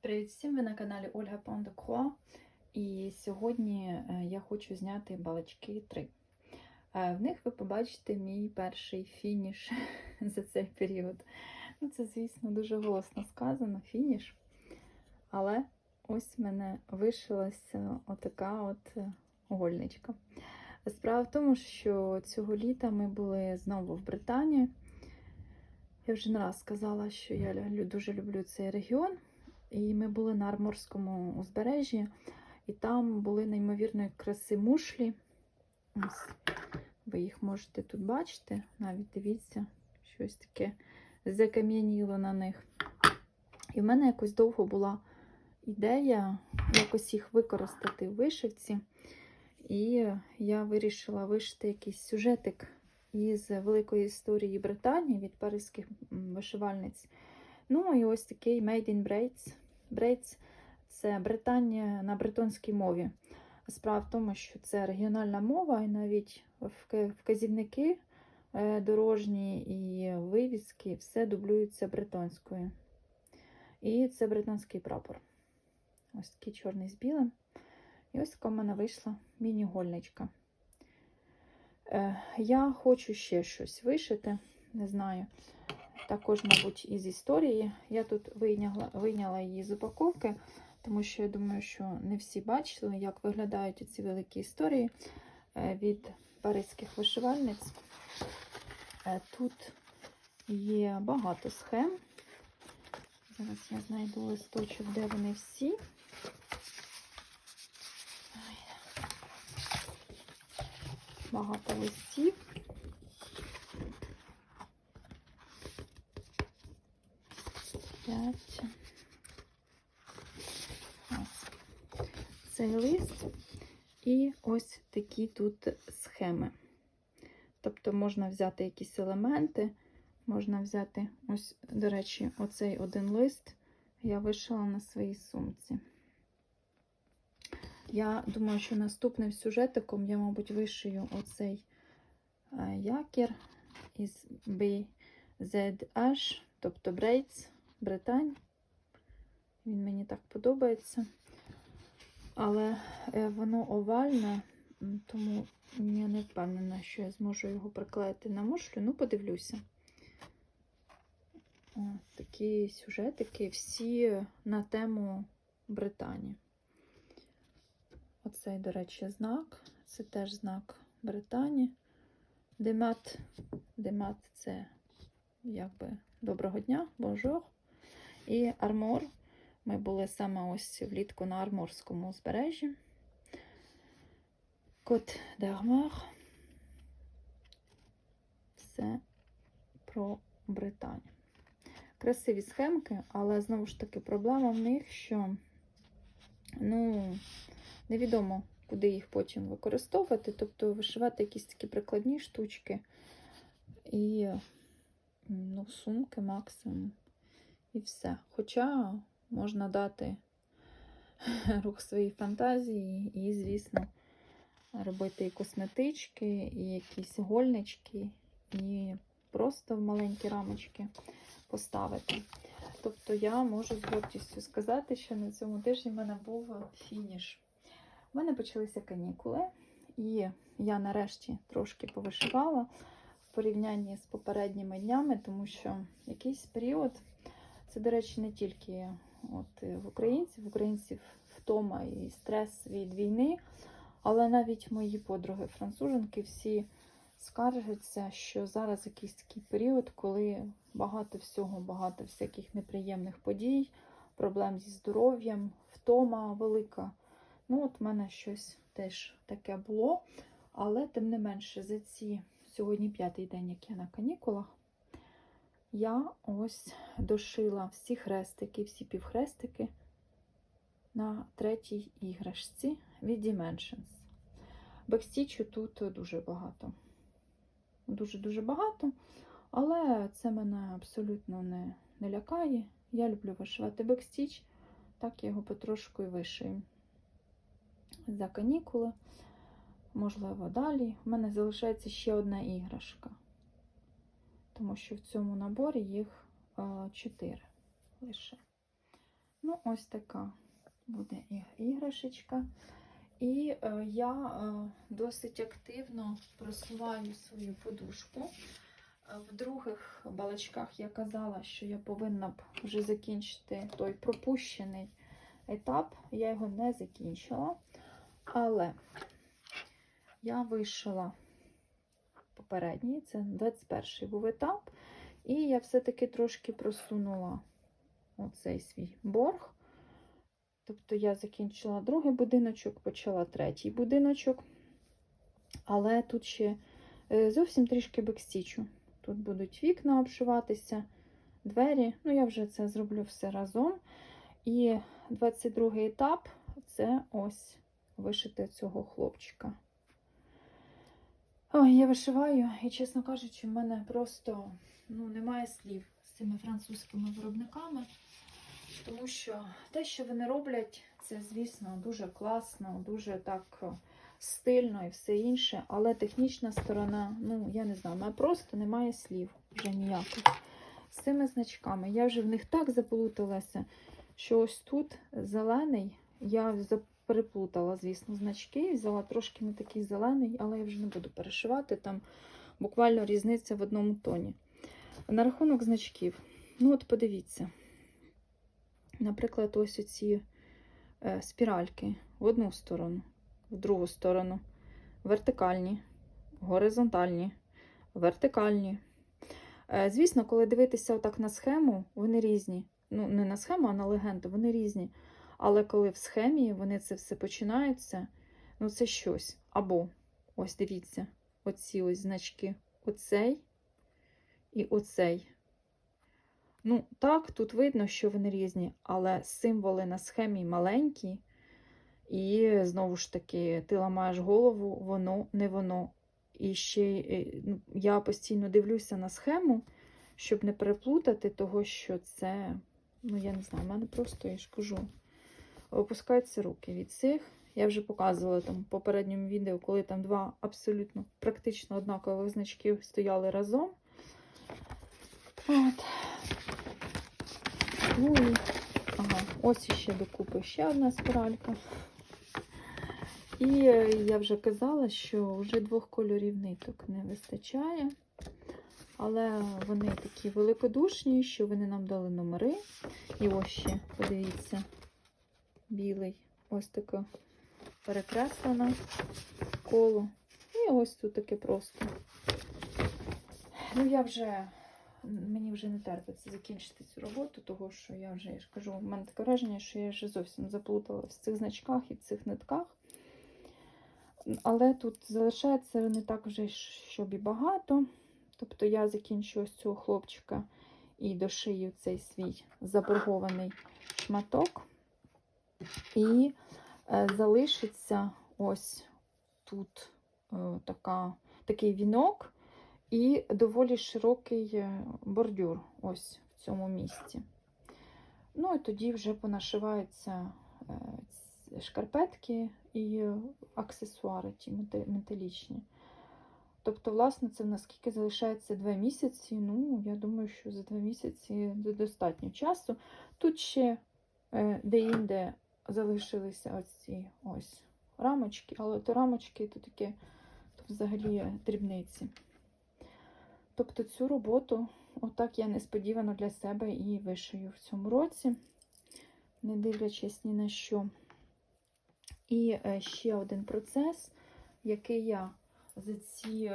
Привіт всім! Ви на каналі Ольга Пондокро. І сьогодні е, я хочу зняти балачки 3. Е, В них ви побачите мій перший фініш за цей період. Ну, Це, звісно, дуже голосно сказано, фініш. Але ось в мене вишилася отака от е, гольничка. Справа в тому, що цього літа ми були знову в Британії. Я вже не раз сказала, що я дуже люблю цей регіон. І ми були на Арморському узбережжі, і там були неймовірної краси мушлі. Ось, ви їх можете тут бачити. Навіть дивіться, щось таке закам'яніло на них. І в мене якось довго була ідея якось їх використати в вишивці. І я вирішила вишити якийсь сюжетик із великої історії Британії від паризьких вишивальниць. Ну і ось такий Made in Braids. Braids – це Британія на бретонській мові. Справа в тому, що це регіональна мова, і навіть вказівники е, дорожні і вивіски все дублюються бретонською. І це британський прапор. Ось такий чорний з білим. І ось така в мене вийшла міні-гольничка. Е, Я хочу ще щось вишити, не знаю. Також, мабуть, із історії. Я тут вийняла, вийняла її з упаковки, тому що я думаю, що не всі бачили, як виглядають ці великі історії е, від паризьких вишивальниць. Е, Тут є багато схем. Зараз я знайду листочок, де вони всі. Багато листів. П'ять. Цей лист і ось такі тут схеми. Тобто можна взяти якісь елементи, можна взяти, ось, до речі, оцей один лист я вишила на своїй сумці. Я думаю, що наступним сюжетиком я, мабуть, вишию оцей е, якір із BZH, тобто Braids, Британь. Він мені так подобається. Але е, воно овальне, тому я не впевнена, що я зможу його приклеїти на мушлю. Ну, подивлюся. О, такі сюжетики всі на тему Британії. Оцей, до речі, знак. Це теж знак Британії. Демат. Демат це якби доброго дня, бонжур. І армор. Ми були саме ось влітку на Арморському узбережжі. Кот d'Armor. Все про Британію. Красиві схемки, але знову ж таки проблема в них, що ну, невідомо, куди їх потім використовувати. Тобто вишивати якісь такі прикладні штучки і ну, сумки максимум. І все. Хоча можна дати рух своїй фантазії і, звісно, робити і косметички, і якісь гольнички, і просто в маленькі рамочки поставити. Тобто я можу з гордістю сказати, що на цьому тижні в мене був фініш. У мене почалися канікули, і я нарешті трошки повишивала в порівнянні з попередніми днями, тому що якийсь період, це, до речі, не тільки от в українців, в українців втома і стрес від війни, але навіть мої подруги француженки всі скаржаться, що зараз якийсь такий період, коли багато всього, багато всяких неприємних подій, проблем зі здоров'ям, втома велика. Ну, от в мене щось теж таке було. Але, тим не менше, за ці сьогодні п'ятий день, як я на канікулах, я ось дошила всі хрестики, всі півхрестики на третій іграшці від Dimensions. Бекстічу тут дуже багато. Дуже-дуже багато, але це мене абсолютно не, не лякає. Я люблю вишивати бекстіч, так я його потрошку і вишию. За канікули, можливо, далі. У мене залишається ще одна іграшка, тому що в цьому наборі їх 4 лише. Ну, ось така буде іграшечка. І е, я е, досить активно просуваю свою подушку. Е, В других балачках я казала, що я повинна б вже закінчити той пропущений етап. Я його не закінчила. Але я вишила попередній, це 21 був етап. І я все-таки трошки просунула оцей свій борг. Тобто я закінчила другий будиночок, почала третій будиночок. Але тут ще е, зовсім трішки бекстічу. Тут будуть вікна обшиватися, двері. Ну, я вже це зроблю все разом. І 22 етап це ось вишити цього хлопчика. Ой, я вишиваю, і, чесно кажучи, в мене просто ну, немає слів з цими французькими виробниками. Тому що те, що вони роблять, це, звісно, дуже класно, дуже так е, стильно і все інше. Але технічна сторона, ну, я не знаю, мене просто немає слів вже ніяких. З цими значками. Я вже в них так заплуталася, що ось тут зелений, я переплутала, звісно, значки, взяла трошки не такий зелений, але я вже не буду перешивати. Там буквально різниця в одному тоні. На рахунок значків. Ну, от подивіться. Наприклад, ось оці е, спіральки в одну сторону, в другу сторону, вертикальні, горизонтальні, вертикальні. Е, звісно, коли дивитися отак на схему, вони різні. Ну, не на схему, а на легенду, вони різні. Але коли в схемі вони це все починаються, ну це щось. Або, ось дивіться, оці ось значки, оцей і оцей. Ну, так, тут видно, що вони різні, але символи на схемі маленькі. І знову ж таки, ти ламаєш голову, воно не воно. І ще ну, я постійно дивлюся на схему, щоб не переплутати, того, що це, ну, я не знаю, в мене просто, я ж кажу, опускаються руки від цих. Я вже показувала там в попередньому відео, коли там два абсолютно практично однакових значки стояли разом. От. Ну і ага, ось іще докупи ще одна спіралька. І е, я вже казала, що вже двох кольорів ниток не вистачає. Але вони такі великодушні, що вони нам дали номери. І ось ще, подивіться, білий. Ось таке перекреслено коло. І ось тут таке просто. Ну, я вже мені вже не терпиться закінчити цю роботу, тому що я вже я ж кажу, в мене таке враження, що я вже зовсім заплутала в цих значках і в цих нитках. Але тут залишається не так вже, щоб і багато. Тобто я закінчу ось цього хлопчика і дошию цей свій заборгований шматок. І е, залишиться ось тут е, така, такий вінок і доволі широкий е, бордюр ось в цьому місці. Ну і тоді вже понашиваються шкарпетки і аксесуари ті металічні. Тобто, власне, це в нас скільки залишається два місяці. Ну, я думаю, що за два місяці достатньо часу. Тут ще де-інде залишилися оці ось рамочки, але то рамочки то таке то взагалі дрібниці. Тобто цю роботу, отак я несподівано для себе і вишию в цьому році, не дивлячись ні на що. І е, ще один процес, який я за ці,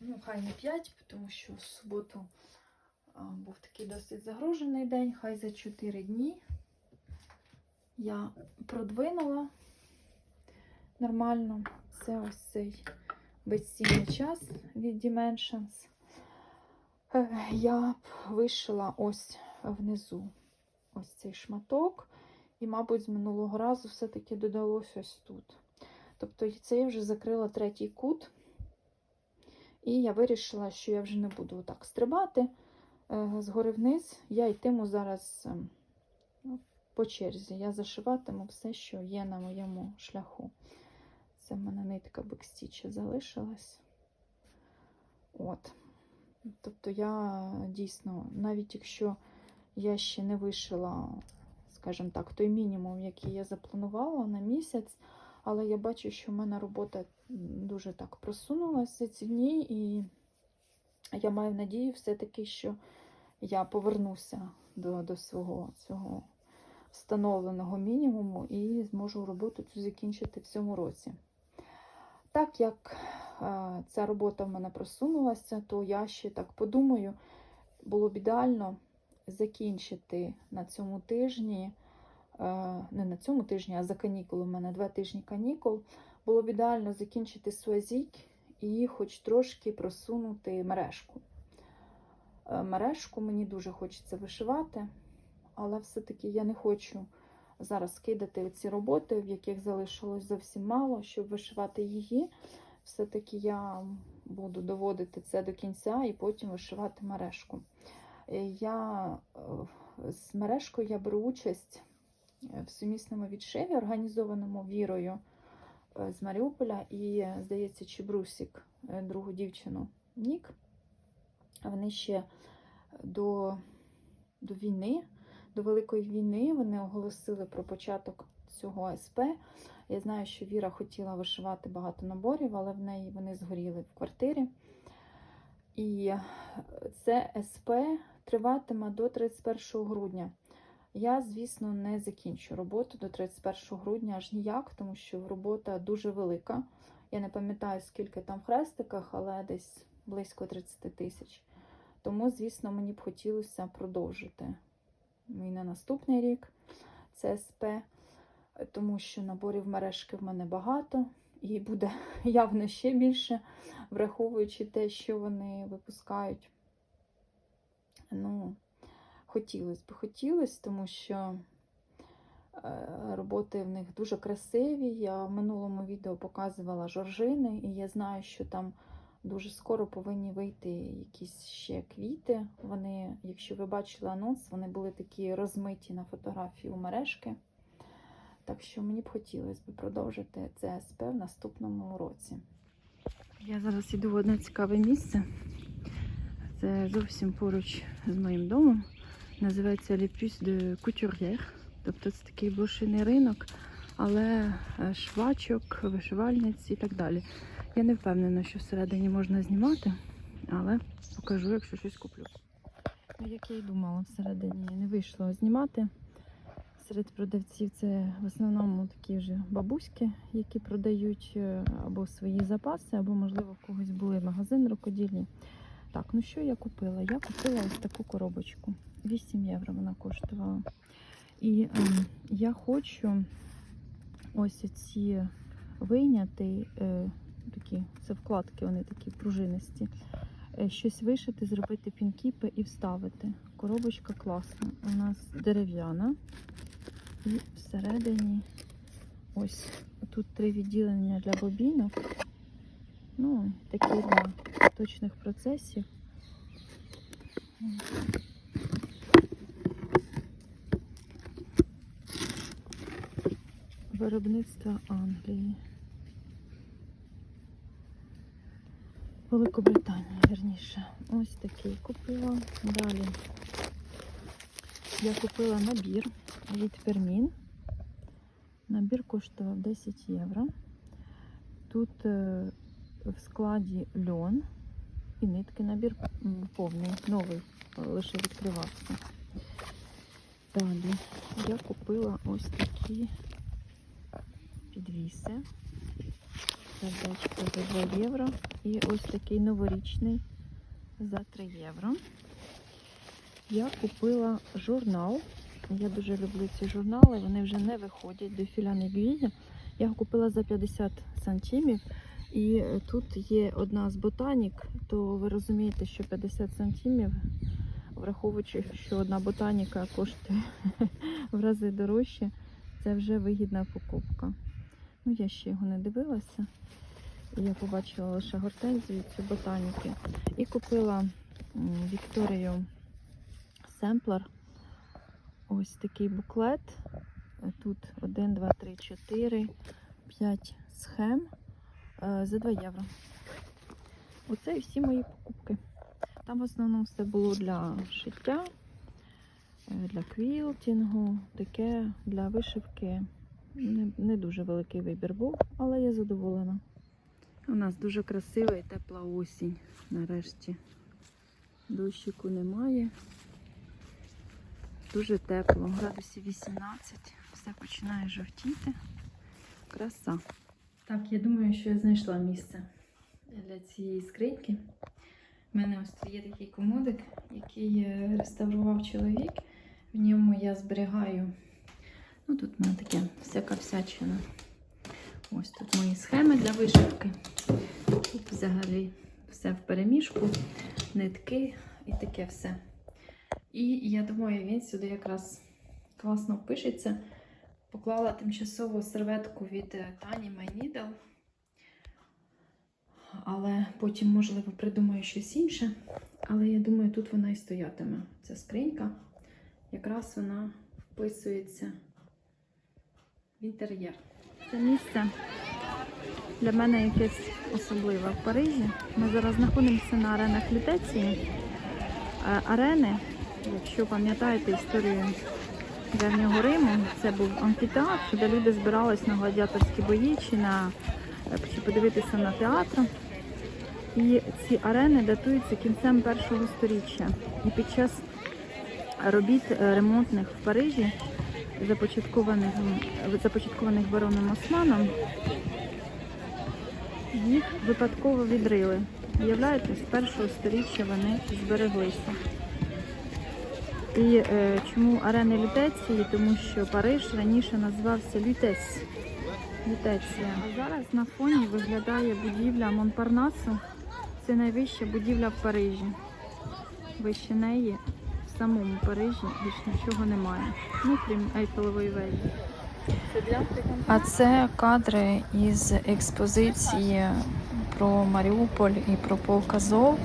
ну, хай не 5, тому що в суботу був такий досить загружений день, хай за 4 дні я продвинула нормально. Це ось цей безцінний час від Dimensions. Е, Я вишила ось внизу ось цей шматок. І, мабуть, з минулого разу все-таки додалось ось тут. Тобто це я вже закрила третій кут. І я вирішила, що я вже не буду отак стрибати е, згори вниз. Я йтиму зараз е, ну, по черзі. Я зашиватиму все, що є на моєму шляху. Це в мене нитка бекстіча залишилась. От. Тобто я дійсно, навіть якщо я ще не вишила, скажімо так, той мінімум, який я запланувала на місяць. Але я бачу, що в мене робота дуже так просунулася ці дні, і я маю надію все-таки, що я повернуся до, до свого цього встановленого мінімуму і зможу роботу цю закінчити в цьому році. Так як е, ця робота в мене просунулася, то я ще так подумаю, було б ідеально закінчити на цьому тижні, е, не на цьому тижні, а за канікули. У мене два тижні канікул. Було б ідеально закінчити суазік і хоч трошки просунути мережку. Е, Мережку мені дуже хочеться вишивати, але все-таки я не хочу зараз кидати ці роботи, в яких залишилось зовсім мало, щоб вишивати її. Все-таки я буду доводити це до кінця і потім вишивати мережку. Е, Я е, з мережкою я беру участь е, в сумісному відшиві, організованому вірою з Маріуполя і, здається, Чебрусік, другу дівчину Нік. Вони ще до, до війни, до Великої війни, вони оголосили про початок цього СП. Я знаю, що Віра хотіла вишивати багато наборів, але в неї вони згоріли в квартирі. І це СП триватиме до 31 грудня. Я, звісно, не закінчу роботу до 31 грудня аж ніяк, тому що робота дуже велика. Я не пам'ятаю, скільки там в хрестиках, але десь близько 30 тисяч. Тому, звісно, мені б хотілося продовжити і на наступний рік це СП, тому що наборів мережки в мене багато, і буде явно ще більше, враховуючи те, що вони випускають. Ну, хотілося б, хотілося, тому що е, роботи в них дуже красиві. Я в минулому відео показувала жоржини, і я знаю, що там дуже скоро повинні вийти якісь ще квіти. Вони, якщо ви бачили анонс, вони були такі розмиті на фотографії у мережки. Так що мені б хотілося б продовжити це СП в наступному році. Я зараз йду в одне цікаве місце. Це зовсім поруч з моїм домом. Називається Puces de Couturière. Тобто це такий блошиний ринок, але е, швачок, вишивальниць і так далі. Я не впевнена, що всередині можна знімати, але покажу, якщо щось куплю. Ну, Як я і думала, всередині не вийшло знімати. Серед продавців це в основному такі вже бабуськи, які продають е, або свої запаси, або, можливо, в когось були магазин рукодільні. Так, ну що я купила? Я купила ось таку коробочку. 8 євро вона коштувала. І ем, я хочу ось ці вийняти е, такі, це вкладки, вони такі пружинисті. Е, щось вишити, зробити пінкіпи і вставити. Коробочка класна. У нас дерев'яна. І всередині ось тут три відділення для бобінок. Ну, такі для точних процесів. Виробництво Англії. Великобританія, верніше. Ось такий купила. Далі я купила набір від Пермін. Набір коштував 10 євро. Тут е, в складі льон і нитки. Набір повний, новий, е, лише відкривався. Далі я купила ось такі підвіси. Сердечко за 2 євро. І ось такий новорічний за 3 євро. Я купила журнал. Я дуже люблю ці журнали, вони вже не виходять до філяни гвізі. Я його купила за 50 сантимів. І тут є одна з ботанік, то ви розумієте, що 50 сантимів, враховуючи, що одна ботаніка коштує в рази дорожче, це вже вигідна покупка. Ну, я ще його не дивилася. Я побачила лише гортензію цю ботаніки. І купила Вікторію семплер. Ось такий буклет. Тут 1, 2, 3, 4, 5 схем е, за 2 євро. Оце і всі мої покупки. Там в основному все було для шиття. е, для квілтінгу, таке для вишивки. Не, не дуже великий вибір був, але я задоволена. У нас дуже красива і тепла осінь нарешті. Дощику немає. Дуже тепло, градусів 18, все починає жовтіти. Краса. Так, я думаю, що я знайшла місце для цієї скриньки. У мене ось тут є такий комодик, який е, реставрував чоловік. В ньому я зберігаю. Ну, тут в мене таке всяка всячина. Ось тут мої схеми для вишивки. Тут взагалі все в переміжку, нитки і таке все. І я думаю, він сюди якраз класно впишеться. Поклала тимчасово серветку від е, Тані My Needle. Але потім, можливо, придумаю щось інше. Але я думаю, тут вона і стоятиме. Ця скринька. Якраз вона вписується в інтер'єр. Це місце для мене якесь особливе в Парижі. Ми зараз знаходимося на аренах Лютеції. Е, Арени, якщо пам'ятаєте історію Древнього Риму, це був амфітеатр, де люди збирались на гладіаторські бої чи, на, е, чи подивитися на театр. І ці арени датуються кінцем першого сторіччя. І під час робіт е, ремонтних в Парижі, започаткованих, започаткованих бароном Османом, їх випадково відрили. Уявляєте, з першого сторіччя вони збереглися. І е, чому арени Лютеції? Тому що Париж раніше називався Лютець. Лютеція. А зараз на фоні виглядає будівля Монпарнасу. Це найвища будівля в Парижі. Вище неї в самому Парижі більш нічого немає. Ну, крім Ейфелевої вежі. А це кадри із експозиції про Маріуполь і про полк Азов,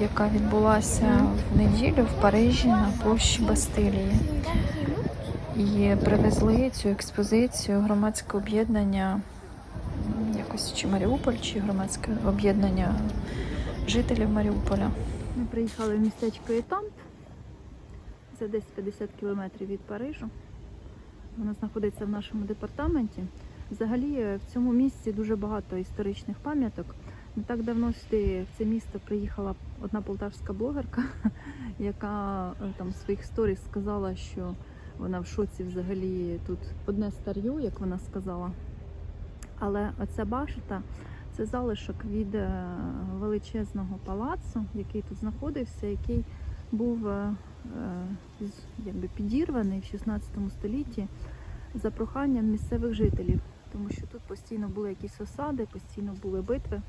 яка відбулася в неділю в Парижі на площі Бастилії. І привезли цю експозицію громадське об'єднання, якось чи Маріуполь, чи громадське об'єднання жителів Маріуполя. Ми приїхали в містечко Етамп. Це десь 50 кілометрів від Парижу. Вона знаходиться в нашому департаменті. Взагалі е, в цьому місці дуже багато історичних пам'яток. Не так давно сюди в це місто приїхала одна полтавська блогерка, яка е, там в своїх сторіс сказала, що вона в шоці взагалі тут одне старьо, як вона сказала. Але оця башта це залишок від е, величезного палацу, який тут знаходився, який був е, е, якби підірваний в 16 столітті за проханням місцевих жителів, тому що тут постійно були якісь осади, постійно були битви,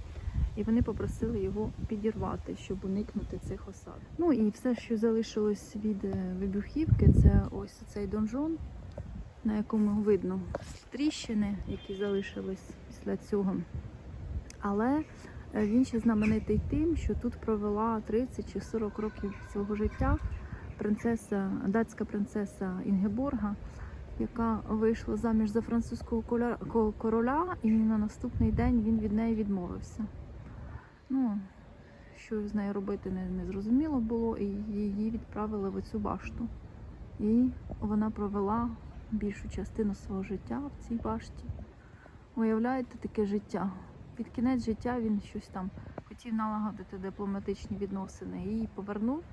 і вони попросили його підірвати, щоб уникнути цих осад. Ну і все, що залишилось від е, вибухівки, це ось цей донжон, на якому видно тріщини, які залишились після цього. Але він ще знаменитий тим, що тут провела 30 чи 40 років свого життя принцеса, датська принцеса Інгеборга, яка вийшла заміж за французького короля, і на наступний день він від неї відмовився. Ну, що з нею робити не, не зрозуміло було, і її відправили в цю башту. І вона провела більшу частину свого життя в цій башті. Уявляєте таке життя? Під кінець життя він щось там хотів налагодити дипломатичні відносини. Її повернув,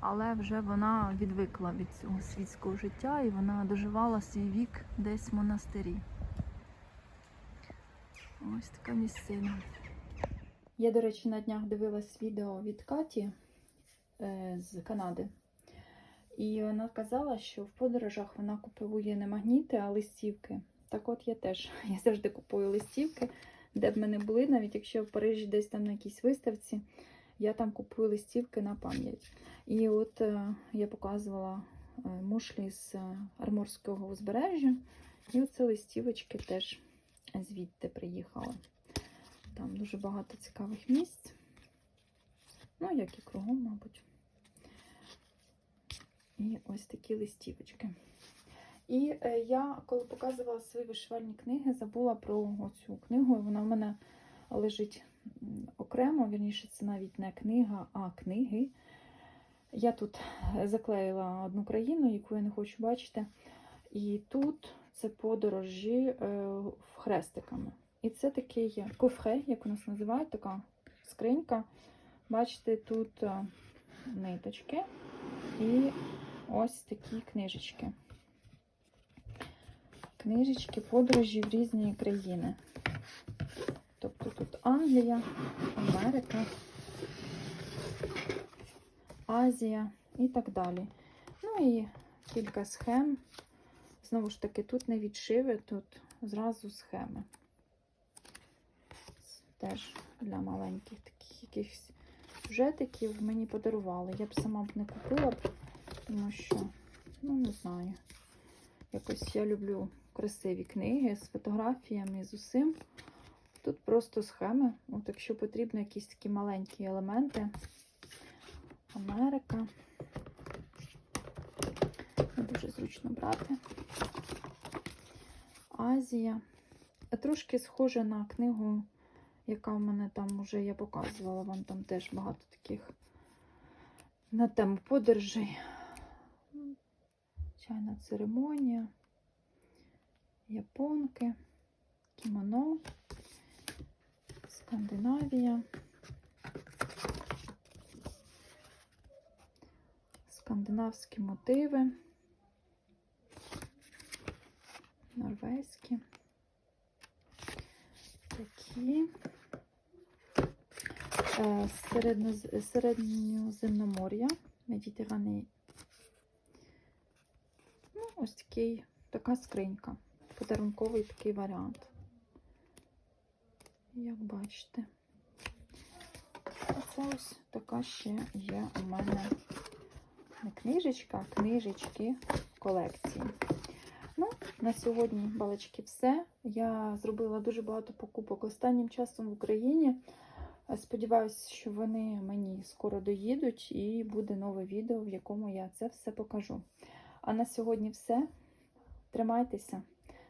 але вже вона відвикла від цього світського життя і вона доживала свій вік десь в монастирі. Ось така місцина. Я, до речі, на днях дивилась відео від Каті е, з Канади. І вона казала, що в подорожах вона купує не магніти, а листівки. Так от я теж. Я завжди купую листівки, де б ми не були, навіть якщо в Парижі десь там на якійсь виставці, я там купую листівки на пам'ять. І от е, я показувала е, мушлі з е, Арморського узбережжя, і оце листівочки теж звідти приїхали. Там дуже багато цікавих місць. Ну, як і кругом, мабуть. І ось такі листівочки. І е, я, коли показувала свої вишивальні книги, забула про цю книгу. Вона в мене лежить окремо. Вірніше, це навіть не книга, а книги. Я тут заклеїла одну країну, яку я не хочу бачити. І тут це подорожі е, хрестиками. І це такий кофре, як у нас називають, така скринька. Бачите, тут е, ниточки і ось такі книжечки. Книжечки, подорожі в різні країни. Тобто тут Англія, Америка, Азія і так далі. Ну і кілька схем. Знову ж таки, тут не відшиви, тут зразу схеми. Теж для маленьких таких якихось сюжетиків мені подарували. Я б сама б не купила, тому що, ну, не знаю. Якось я люблю красиві книги з фотографіями, з усім. Тут просто схеми. От якщо потрібно якісь такі маленькі елементи. Америка. Не дуже зручно брати. Азія. Трошки схоже на книгу, яка в мене там вже я показувала. Вам там теж багато таких на тему подорожей. Чайна церемонія, японки, кімоно, Скандинавія. Скандинавські мотиви, норвезькі, такі Е, середньоземномор'я, Медітераней. Ну, ось такий, така скринька, подарунковий такий варіант. Як бачите. Оце ось така ще є у мене не книжечка, а книжечки в колекції. Ну, на сьогодні, балачки, все. Я зробила дуже багато покупок останнім часом в Україні. Сподіваюся, що вони мені скоро доїдуть і буде нове відео, в якому я це все покажу. А на сьогодні все. Тримайтеся,